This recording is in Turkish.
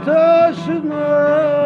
ateşine.